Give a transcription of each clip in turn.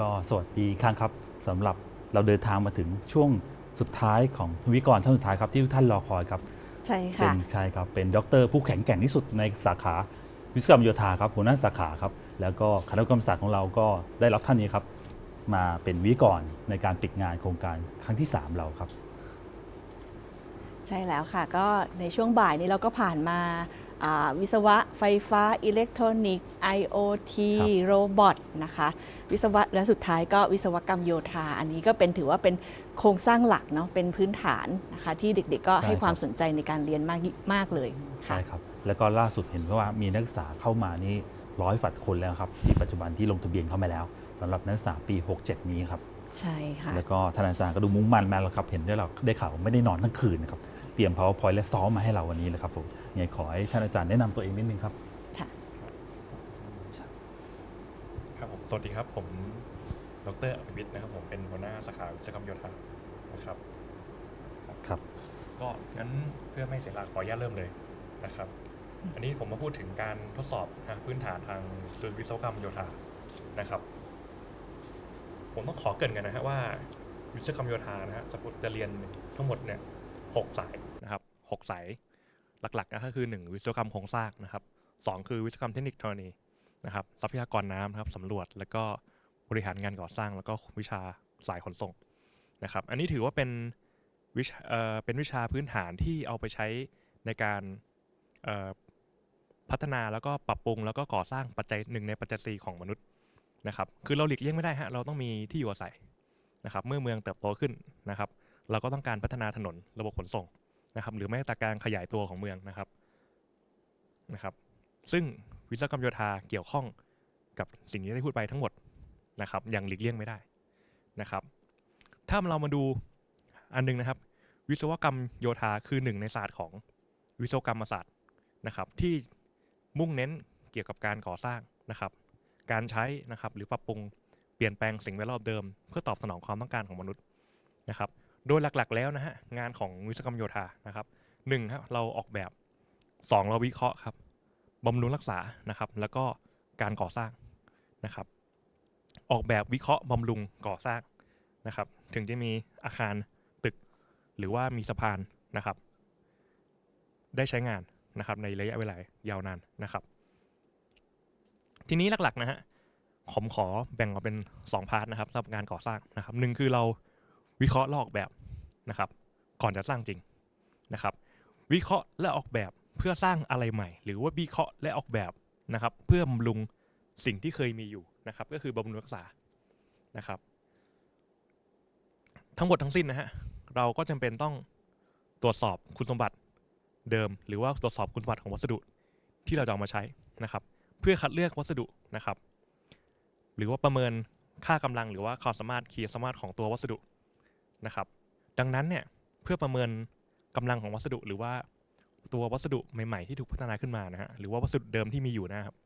ก็สวัสดีอีกครั้งครับสำหรับเราเดินทางมาถึงช่วงสุดท้ายของทวิกรท่านสุดท้ายครับที่ทุกท่านรอคอยครับใช่เป็ค่ะนใช่ครับเป็นด็อกเตอร์ผู้แข็งแกร่งที่สุดในสาขาวิศวกรรมโยธาครับหัวหน้าสาขาครับแล้วก็คณะกรรมศาสตร์ของเราก็ได้รับท่านนี้ครับ มาเป็นวิทยากรในการปิดงานโครงการครั้งที่ 3 เราครับ ใช่แล้วค่ะ ก็ในช่วงบ่ายนี้เราก็ผ่านมาอ่า วิศวะไฟฟ้า อิเล็กทรอนิกส์ IoT ครับโรบอทนะคะวิศวะและสุดท้ายก็วิศวกรรมโยธา อันนี้ก็เป็นถือว่าเป็นโครงสร้างหลักเนาะเป็นพื้นฐานนะคะที่เด็กๆ ก็ให้ความสนใจในการเรียนมากมากเลยค่ะใช่ครับ แล้วก็ล่าสุดเห็นว่ามีนักศึกษาเข้ามานี่ร้อยฝัดคนแล้วครับที่ปัจจุบันที่ลงทะเบียนเข้ามาแล้วสำหรับนักศึกษาปี 67 นี้ครับใช่ค่ะแล้วก็ท่านอาจารย์ก็ดูมุ่งมั่นมากแล้วครับเห็นได้เราได้ข่าวว่าไม่ได้นอนทั้งคืนนะครับเตรียม powerpoint และซ้อมมาให้เราวันนี้เลยครับผมยัง ไงขอให้ท่านอาจารย์แนะนำตัวเองนิดนึงครับค่ะครับผมสวัสดีครับผมดรอภิวิทย์นะครับผมเป็นหัวหน้าสาขาวิศวกรรมโยธานะครับ ครับ ก็งั้นเพื่อไม่เสียเวลาขออนุญาตเริ่มเลยนะครับ อันนี้ผมมาพูดถึงการทดสอบนะพื้นฐานทางจุดวิศวกรรมโยธานะครับ ผมต้องขอเกรินกันนะฮะว่าวิศวกรรมโยธานะฮะจะพูดจะเรียนทั้งหมดเนี่ยหกสายนะครับหกสาย หลักๆก็คือหนึ่งวิศวกรรมโครงสร้างนะครับสองคือวิศวกรรมเทคนิคธรณีนะครับทรัพยากรน้ำนะครับสำรวจแล้วก็บริหารงานก่อสร้าง แล้วก็วิชาสายขนส่งนะครับ อันนี้ถือว่าเป็นวิชาเอ่อเป็นวิชาพื้นฐานที่เอาไปใช้ในการพัฒนาแล้วก็ปรับปรุงแล้วก็ก่อสร้างปัจจัยหนึ่งในปัจจัยสีของมนุษย์นะครับ คือเราหลีกเลี่ยงไม่ได้ฮะเราต้องมีที่อยู่อาศัยนะครับ เมื่อเมืองเติบโตขึ้นนะครับ เราก็ต้องการพัฒนาถนนระบบขนส่ง นะครับหรือแม้แต่การขยายตัวของเมืองนะครับนะครับ ซึ่งวิศวกรรมโยธาเกี่ยวข้องกับสิ่งที่ได้พูดไปทั้งหมดนะครับอย่างหลีกเลี่ยงไม่ได้นะครับ ถ้าเรามาดูอันหนึงนะครับ วิศวกรรมโยธาคือหนึ่งในศาสตร์ของวิศวกรรมศาสตร์นะครับ ที่มุ่งเน้นเกี่ยวกับการก่อสร้างนะครับ การใช้นะครับหรือปรับปรุงเปลี่ยนแปลงสิ่งแวดล้อมเดิม เพื่อตอบสนองความต้องการของมนุษย์นะครับ โดยหลักๆ แล้วนะฮะงานของวิศวกรรมโยธานะครับหนึ่งครับเราออกแบบสองเราวิเคราะห์ครับบำรุงรักษานะครับ แล้วก็การก่อสร้างนะครับ ออกแบบวิเคราะห์บำรุงก่อสร้างนะครับ ถึงจะมีอาคารตึก หรือว่ามีสะพานนะครับ ได้ใช้งานนะครับ ในระยะเวลายาวนานนะครับ ทีนี้หลักๆนะฮะผมขอแบ่งออกเป็น 2 พาร์ทนะครับสำหรับงานก่อสร้างนะครับหนึ่งคือเราวิเคราะห์ลอกแบบ นะครับ ก่อนจะสร้างจริงนะครับ วิเคราะห์และออกแบบเพื่อสร้างอะไรใหม่ หรือว่าวิเคราะห์และออกแบบนะครับ เพื่อบำรุงสิ่งที่เคยมีอยู่นะครับ ก็คือบำรุงรักษานะครับ ทั้งหมดทั้งสิ้นนะฮะเราก็จำเป็นต้องตรวจสอบคุณสมบัติเดิม หรือว่าตรวจสอบคุณสมบัติของวัสดุที่เราจะเอามาใช้นะครับ เพื่อคัดเลือกวัสดุนะครับ หรือว่าประเมินค่ากำลังหรือว่าความสามารถขีดสามารถของตัววัสดุนะครับ ดังนั้นเนี่ยเพื่อประเมินกำลังของวัสดุหรือว่าตัววัสดุใหม่ๆที่ถูกพัฒนาขึ้นมานะฮะหรือว่าวัสดุเดิมที่มีอยู่นะครับ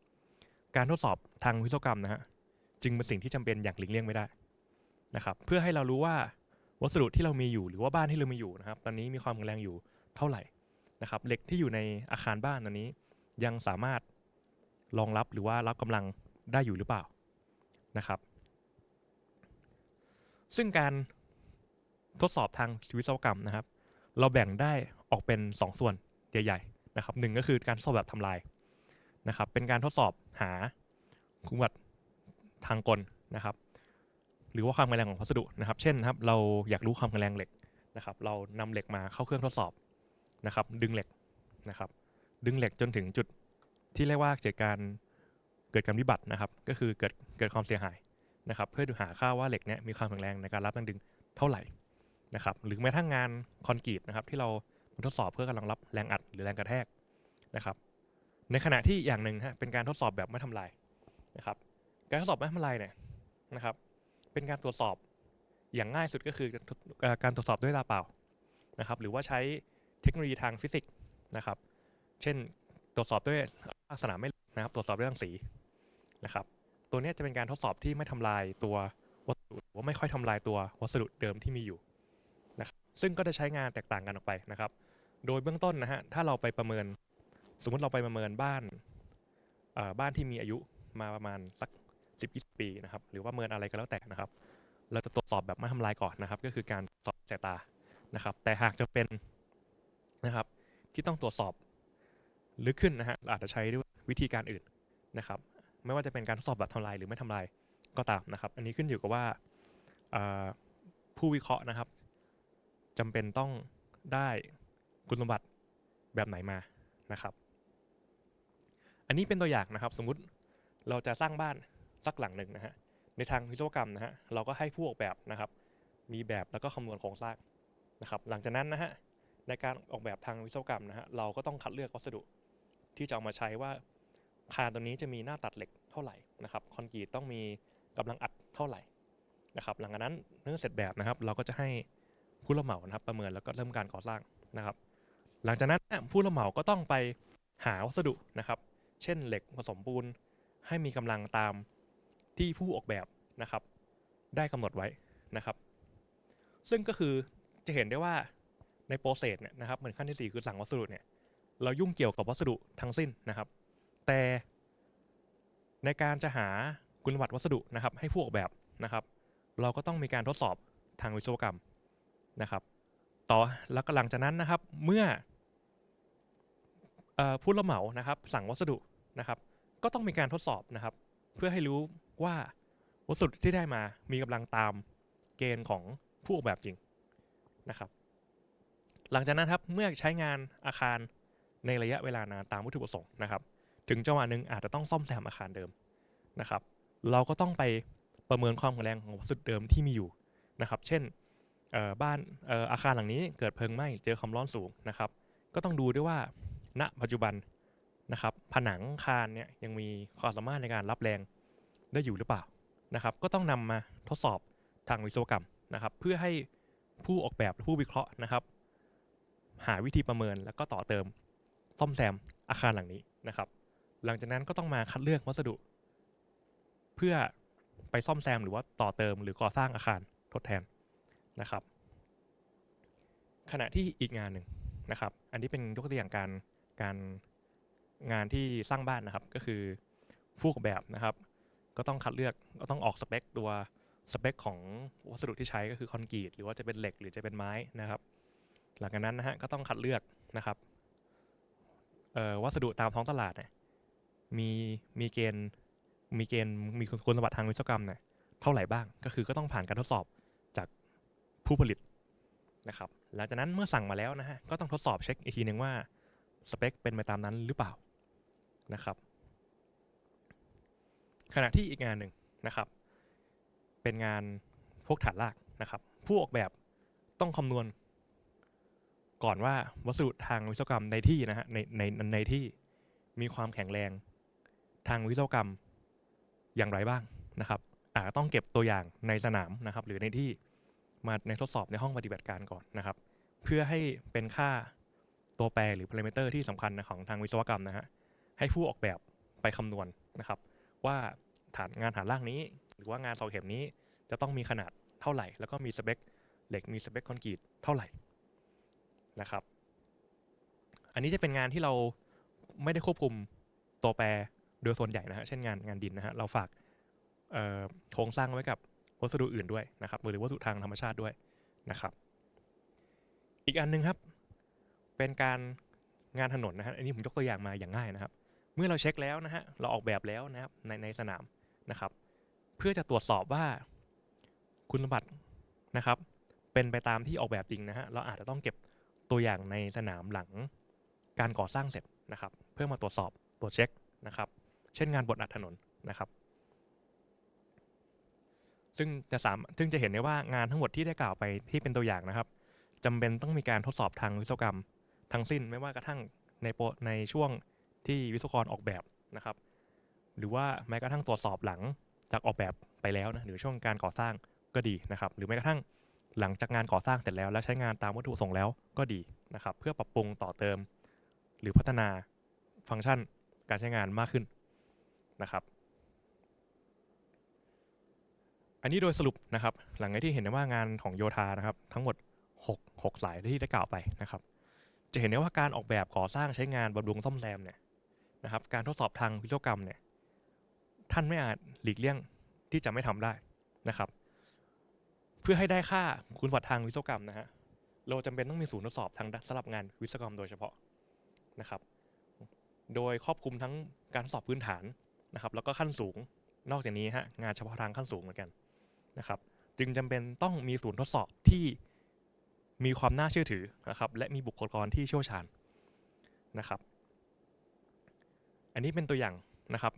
การทดสอบทางวิศวกรรมนะฮะจึงเป็นสิ่งที่จำเป็นอย่างหลีกเลี่ยงไม่ได้นะครับ เพื่อให้เรารู้ว่าวัสดุที่เรามีอยู่ หรือว่าบ้านที่เรามีอยู่นะครับ ตอนนี้มีความแข็งแรงอยู่เท่าไหร่นะครับ เหล็กที่อยู่ในอาคารบ้านตอนนี้ ยังสามารถรองรับหรือว่ารับกำลังได้อยู่หรือเปล่านะครับ ซึ่งการ ทดสอบทางวิศวกรรมนะครับ เราแบ่งได้ออกเป็น 2 ส่วนใหญ่ๆนะครับหนึ่งก็คือการทดสอบแบบทำลายนะครับ เป็นการทดสอบหาคุณสมบัติทางกลนะครับ หรือว่าความแข็งแรงของวัสดุนะครับ เช่นนะครับ เราอยากรู้ความแข็งแรงเหล็กนะครับ เรานำเหล็กมาเข้าเครื่องทดสอบนะครับ ดึงเหล็กนะครับ ดึงเหล็กจนถึงจุดที่เรียกว่าเกิดการเกิดการวิบัตินะครับ ก็คือเกิดเกิดความเสียหายนะครับ เพื่อดูหาค่าว่าเหล็กเนี้ยมีความแข็งแรงในการรับแรงดึงเท่าไหร่ นะครับหรือแม้ทั้งงานคอนกรีตนะครับที่เราทดสอบเพื่อกำลังรับแรงอัดหรือแรงกระแทกนะครับ ในขณะที่อย่างหนึ่งฮะเป็นการทดสอบแบบไม่ทำลายนะครับ การทดสอบไม่ทำลายเนี่ยนะครับ เป็นการตรวจสอบอย่างง่ายสุดก็คือการตรวจสอบด้วยตาเปล่านะครับ หรือว่าใช้เทคโนโลยีทางฟิสิกส์นะครับ เช่นตรวจสอบด้วยลักษณะไม่นะครับ ตรวจสอบด้วยรังสีนะครับ ตัวนี้จะเป็นการทดสอบที่ไม่ทำลายตัววัสดุหรือว่าไม่ค่อยทำลายตัววัสดุเดิมที่มีอยู่ ซึ่งก็จะใช้งานแตกต่างกันออกไปนะครับ โดยเบื้องต้นนะฮะถ้าเราไปประเมิน สมมติเราไปประเมินบ้านบ้านที่มีอายุมาประมาณสัก10 20ปีนะครับหรือว่าเมินอะไรก็แล้วแต่นะครับ เราจะตรวจสอบแบบไม่ทำลายก่อนนะครับ ก็คือการสอบสายตานะครับ แต่หากจะเป็นนะครับ ที่ต้องตรวจสอบลึกขึ้นนะฮะเราอาจจะใช้ด้วยวิธีการอื่นนะครับ ไม่ว่าจะเป็นการทดสอบแบบทำลายหรือไม่ทำลายก็ตามนะครับ อันนี้ขึ้นอยู่กับว่าผู้วิเคราะห์นะครับ จำเป็นต้องได้คุณสมบัติแบบไหนมานะครับ อันนี้เป็นตัวอย่างนะครับ สมมุติเราจะสร้างบ้านสักหลังหนึ่งนะฮะในทางวิศวกรรมนะฮะเราก็ให้ผู้ออกแบบนะครับ มีแบบแล้วก็คำนวณโครงสร้างนะครับ หลังจากนั้นนะฮะในการออกแบบทางวิศวกรรมนะฮะเราก็ต้องคัดเลือกวัสดุที่จะเอามาใช้ว่าคานตัวนี้จะมีหน้าตัดเหล็กเท่าไหร่นะครับคอนกรีตต้องมีกำลังอัดเท่าไหร่นะครับ หลังจากนั้นเมื่อเสร็จแบบนะครับ เราก็จะให้ ผู้รับเหมานะครับประเมินแล้วก็เริ่มการก่อสร้างนะครับ หลังจากนั้นผู้รับเหมาก็ต้องไปหาวัสดุนะครับ เช่นเหล็กผสมปูนให้มีกำลังตามที่ผู้ออกแบบนะครับ ได้กำหนดไว้นะครับ ซึ่งก็คือจะเห็นได้ว่าในโปรเซสเนี่ยนะครับเหมือนขั้นที่ 4 คือสั่งวัสดุเนี่ยเรายุ่งเกี่ยวกับวัสดุทั้งสิ้นนะครับ แต่ในการจะหาคุณสมบัติวัสดุนะครับ ให้ผู้ออกแบบนะครับ เราก็ต้องมีการทดสอบทางวิศวกรรม นะครับ ต่อแล้วก็หลังจากนั้นนะครับเมื่ออผู้รับเหมานะครับ สั่งวัสดุนะครับ ก็ต้องมีการทดสอบนะครับ เพื่อให้รู้ว่าวัสดุที่ได้มามีกำลังตามเกณฑ์ของผู้ออกแบบจริงนะครับ หลังจากนั้นครับเมื่อใช้งานอาคารในระยะเวลานานตามวัตถุประสงค์นะครับ ถึงจังหวะหนึ่งอาจจะต้องซ่อมแซมอาคารเดิมนะครับ เราก็ต้องไปประเมินความแข็งแรงของวัสดุเดิมที่มีอยู่นะครับ เช่น บ้านอาคารหลังนี้เกิดเพลิงไหม้เจอความร้อนสูงนะครับ ก็ต้องดูด้วยว่า ณปัจจุบันนะครับผนังคานเนี่ยยังมีความสามารถในการรับแรงได้อยู่หรือเปล่านะครับ ก็ต้องนำมาทดสอบทางวิศวกรรมนะครับ เพื่อให้ผู้ออกแบบผู้วิเคราะห์นะครับ หาวิธีประเมินแล้วก็ต่อเติมซ่อมแซมอาคารหลังนี้นะครับ หลังจากนั้นก็ต้องมาคัดเลือกวัสดุ เพื่อไปซ่อมแซมหรือว่าต่อเติมหรือก่อสร้างอาคารทดแทน นะครับ ขณะที่อีกงานหนึ่งนะครับ อันนี้เป็นยกตัวอย่างการการงานที่สร้างบ้านนะครับ ก็คือผู้ออกแบบนะครับ ก็ต้องคัดเลือกก็ต้องออกสเปคตัวสเปคของวัสดุที่ใช้ก็คือคอนกรีตหรือว่าจะเป็นเหล็กหรือจะเป็นไม้นะครับ หลังจากนั้นนะฮะก็ต้องคัดเลือกนะครับวัสดุตามท้องตลาดเนี่ยมีมีเกณฑ์มีเกณฑ์มีคุณสมบัติทางวิศวกรรมเนี่ยเท่าไหร่บ้าง ก็คือก็ต้องผ่านการทดสอบ ผู้ผลิตนะครับหลังจากนั้นเมื่อสั่งมาแล้วนะฮะก็ต้องทดสอบเช็คอีกทีหนึ่งว่าสเปคเป็นไปตามนั้นหรือเปล่านะครับ ขณะที่อีกงานหนึ่งนะครับ เป็นงานพวกฐานรากนะครับ ผู้ออกแบบต้องคำนวณ ก่อนว่าวัสดุทางวิศวกรรมในที่นะฮะในในในที่มีความแข็งแรงทางวิศวกรรมอย่างไรบ้างนะครับอาจต้องเก็บตัวอย่างในสนามนะครับ หรือในที่ มาในทดสอบในห้องปฏิบัติการก่อนนะครับ เพื่อให้เป็นค่าตัวแปรหรือพารามิเตอร์ที่สำคัญของทางวิศวกรรมนะฮะให้ผู้ออกแบบไปคำนวณนะครับ ว่าฐานงานฐานล่างนี้ หรือว่างานเสาเข็มนี้จะต้องมีขนาดเท่าไหร่ แล้วก็มีสเปคเหล็กมีสเปคคอนกรีตเท่าไหร่นะครับ อันนี้จะเป็นงานที่เราไม่ได้ควบคุมตัวแปรโดยส่วนใหญ่นะฮะเช่นงานงานดินนะฮะเราฝากโครงสร้างไว้กับ วัสดุอื่นด้วยนะครับหรือวัสดุทางธรรมชาติด้วยนะครับ อีกอันหนึงครับ เป็นการงานถนนนะฮะอันนี้ผมยกตัวอย่างมาอย่างง่ายนะครับ เมื่อเราเช็คแล้วนะฮะเราออกแบบแล้วนะครับในในสนามนะครับ เพื่อจะตรวจสอบว่าคุณสมบัตินะครับ เป็นไปตามที่ออกแบบจริงนะฮะเราอาจจะต้องเก็บตัวอย่างในสนามหลังการก่อสร้างเสร็จนะครับ เพื่อมาตรวจสอบตรวจเช็คนะครับ เช่นงานบดอัดถนนนะครับ ซึ่งจะสามซึ่งจะเห็นได้ว่างานทั้งหมดที่ได้กล่าวไปที่เป็นตัวอย่างนะครับจำเป็นต้องมีการทดสอบทางวิศวกรรม ทั้งสิ้นไม่ว่ากระทั่งในโปรในช่วงที่วิศวกรออกแบบนะครับ หรือว่าแม้กระทั่งตรวจสอบหลังจากออกแบบไปแล้วนะหรือช่วงการก่อสร้างก็ดีนะครับ หรือแม้กระทั่งหลังจากงานก่อสร้างเสร็จแล้ว และใช้งานตามวัตถุประสงค์แล้วก็ดีนะครับ เพื่อปรับปรุงต่อเติม หรือพัฒนาฟังก์ชันการใช้งานมากขึ้นนะครับ อันนี้โดยสรุปนะครับ หลังจากที่เห็นได้ว่างานของโยธานะครับ ทั้งหมด 6 6 สายที่ได้กล่าวไปนะครับ จะเห็นได้ว่าการออกแบบก่อสร้างใช้งานบำรุงซ่อมแซมเนี่ยนะครับ การทดสอบทางวิศวกรรมเนี่ยท่านไม่อาจหลีกเลี่ยงที่จะไม่ทำได้นะครับ เพื่อให้ได้ค่าคุณสมบัติทางวิศวกรรมนะฮะเราจำเป็นต้องมีศูนย์ทดสอบทางสำหรับงานวิศวกรรมโดยเฉพาะนะครับ โดยครอบคลุมทั้งการทดสอบพื้นฐานนะครับ แล้วก็ขั้นสูงนอกจากนี้ฮะงานเฉพาะทางขั้นสูงเหมือนกัน นะครับจึงจำเป็นต้องมีศูนย์ทดสอบที่มีความน่าเชื่อถือนะครับและมีบุคลากรที่เชี่ยวชาญนะครับ อันนี้เป็นตัวอย่างนะครับ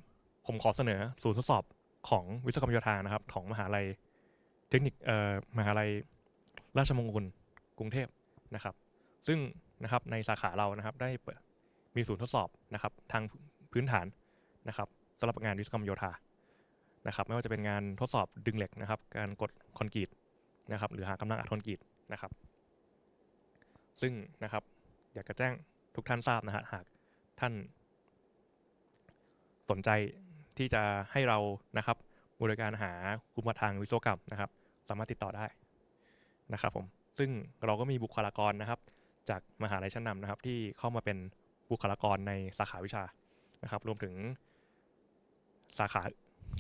ผมขอเสนอศูนย์ทดสอบของวิศวกรรมโยธานะครับ ของมหาลัยเทคนิคเอ่อมหาลัยราชมงคลกรุงเทพนะครับ ซึ่งนะครับในสาขาเรานะครับได้มีศูนย์ทดสอบนะครับทางพื้นฐานนะครับสำหรับงานวิศวกรรมโยธา นะครับไม่ว่าจะเป็นงานทดสอบดึงเหล็กนะครับ การกดคอนกรีตนะครับ หรือหากำลังอัดคอนกรีตนะครับ ซึ่งนะครับ อยากจะแจ้งทุกท่านทราบนะฮะหากท่าน สนใจที่จะให้เรานะครับบริการหาคุมทางวิศวกรรมนะครับ สามารถติดต่อได้นะครับผมซึ่งเราก็มีบุคลากรนะครับ จากมหาลัยชั้นนำนะครับ ที่เข้ามาเป็นบุคลากรในสาขาวิชานะครับ รวมถึงสาขา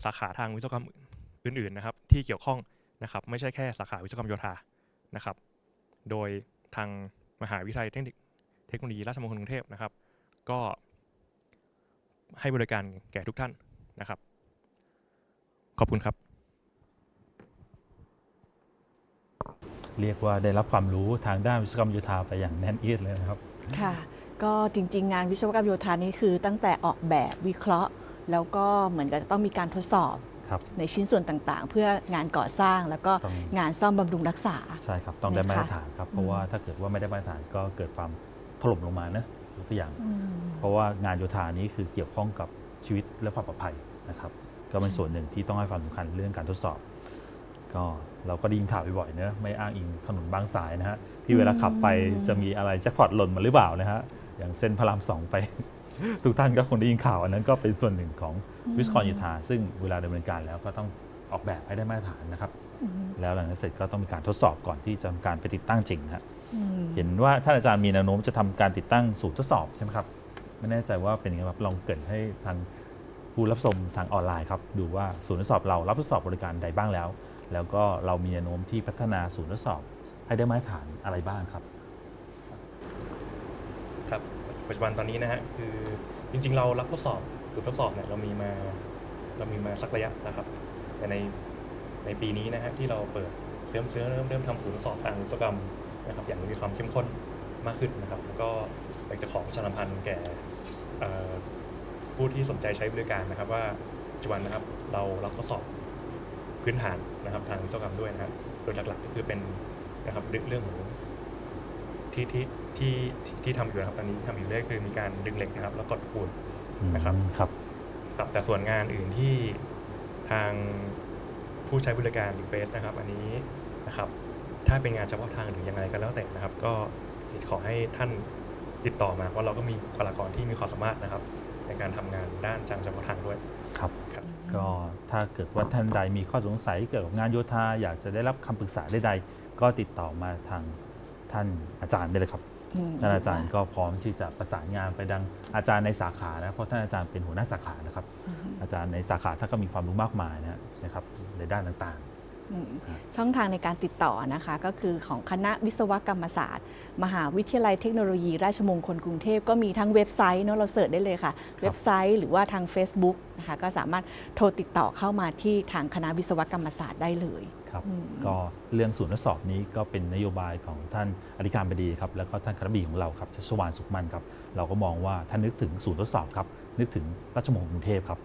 สาขาทางวิศวกรรมอื่นๆนะครับที่เกี่ยวข้องนะครับไม่ใช่แค่สาขาวิศวกรรมโยธานะครับโดยทางมหาวิทยาลัยเทคนิคเทคโนโลยีราชมงคลกรุงเทพนะครับ ก็ให้บริการแก่ทุกท่านนะครับ ขอบคุณครับ เรียกว่าได้รับความรู้ทางด้านวิศวกรรมโยธาไปอย่างแน่นเอียดเลยนะครับ ค่ะ ก็จริง ๆ งานวิศวกรรมโยธานี่คือตั้งแต่ออกแบบวิเคราะห์ แล้วก็เหมือนกับจะต้องมีการทดสอบครับ ในชิ้นส่วนต่างๆ เพื่องานก่อสร้างแล้วก็ต้อง งานซ่อมบำรุงรักษา ใช่ครับต้องได้นะคะมาตรฐานครับ เพราะว่าถ้าเกิดว่าไม่ได้มาตรฐานก็เกิดความถล่มลงมานะยกตัวอย่างอืมเพราะว่างานโยธานี้คือเกี่ยวข้องกับชีวิตและความปลอดภัยนะครับ ก็เป็นส่วนหนึ่งที่ต้องให้ความสำคัญเรื่องการทดสอบ ก็เราก็ได้ยินข่าวบ่อยๆเนอะไม่อ้างอิงถนนบางสายนะฮะที่เวลาขับไปจะมีอะไรแจ็คพอตหล่นมาหรือเปล่านะฮะอย่างเส้นพระรามสองไป ทุกท่านก็คงได้ยินข่าวอันนั้นก็เป็นส่วนหนึ่งของวิศวกรโยธาซึ่งเวลาดำเนินการแล้วก็ต้องออกแบบให้ได้มาตรฐานนะครับอืมแล้วหลังจากนั้นเสร็จก็ต้องมีการทดสอบก่อนที่จะทำการไปติดตั้งจริงนะฮะอืมเห็นว่าท่านอาจารย์มีแนวโน้มจะทำการติดตั้งสูตรทดสอบใช่ไหมครับ ไม่แน่ใจว่าเป็นยังไงครับลองเกริดให้ทางผู้รับชมทางออนไลน์ครับดูว่าศูนย์ทดสอบเรารับทดสอบบริการใดบ้างแล้ว แล้วก็เรามีแนวโน้มที่พัฒนาศูนย์ทดสอบให้ได้มาตรฐานอะไรบ้างครับ ครับ ปัจจุบันตอนนี้นะฮะคือจริงๆ เรารับทดสอบสูตรทดสอบเนี่ยเรามีมาเรามีมาสักระยะนะครับ แต่ในในปีนี้นะฮะที่เราเปิดเริ่มเริ่มเริ่มทำสูตรทดสอบทางวิศวกรรมนะครับอย่างมีความเข้มข้นมากขึ้นนะครับ แล้วก็อยากจะขอประชาสัมพันธ์แก่ผู้ที่สนใจใช้บริการนะครับ ว่าปัจจุบันนะครับเรารับทดสอบพื้นฐานนะครับทางวิศวกรรมด้วยนะครับโดยหลักๆก็คือเป็นนะครับเรื่องของ ที่ที่ที่ที่ที่ทำอยู่นะครับตอนนี้ที่ทำอยู่เรื่อยคือมีการดึงเหล็กนะครับ แล้วกดปูน นะครับ ครับ ครับแต่ส่วนงานอื่นที่ทางผู้ใช้บริการรีเควสนะครับ อันนี้นะครับ ถ้าเป็นงานเฉพาะทางหรือยังไงก็แล้วแต่นะครับ ก็ขอให้ท่านติดต่อมาว่าะเราก็มีบุคลากรที่มีความสามารถนะครับ ในการทำงานด้านจังเฉพาะทางด้วย ครับ ครับ ก็ถ้าเกิดว่าท่านใดมีข้อสงสัยเกี่ยวกับงานโยธาอยากจะได้รับคำปรึกษาใดๆก็ติดต่อมาทาง ท่านอาจารย์ได้เลยครับอืมท่านอาจารย์ก็พร้อมที่จะประสานงานไปดังอาจารย์ในสาขานะเพราะท่านอาจารย์เป็นหัวหน้าสาขานะครับ อาจารย์ในสาขาท่านก็มีความรู้มากมายนะฮะนะครับในด้านต่างอืมครับ ช่องทางในการติดต่อนะคะก็คือของคณะวิศวกรรมศาสตร์ มหาวิทยาลัยเทคโนโลยี ราชมงคลกรุงเทพก็มีทั้งเว็บไซต์เนาะเราเสิร์ชได้เลยค่ะ เว็บไซต์หรือว่าทาง Facebook นะคะก็สามารถโทรติดต่อเข้ามาที่ทางคณะวิศวกรรมศาสตร์ได้เลยๆครับอืมก็เรื่องศูนย์ทดสอบนี้ก็เป็นนโยบายของท่านอธิการบดีครับแล้วก็ท่านคณะบดีของเราครับชัชวานสุขมันครับเราก็มองว่าท่านนึกถึงศูนย์ทดสอบครับนึกถึงราชมงคลกรุงเทพครับ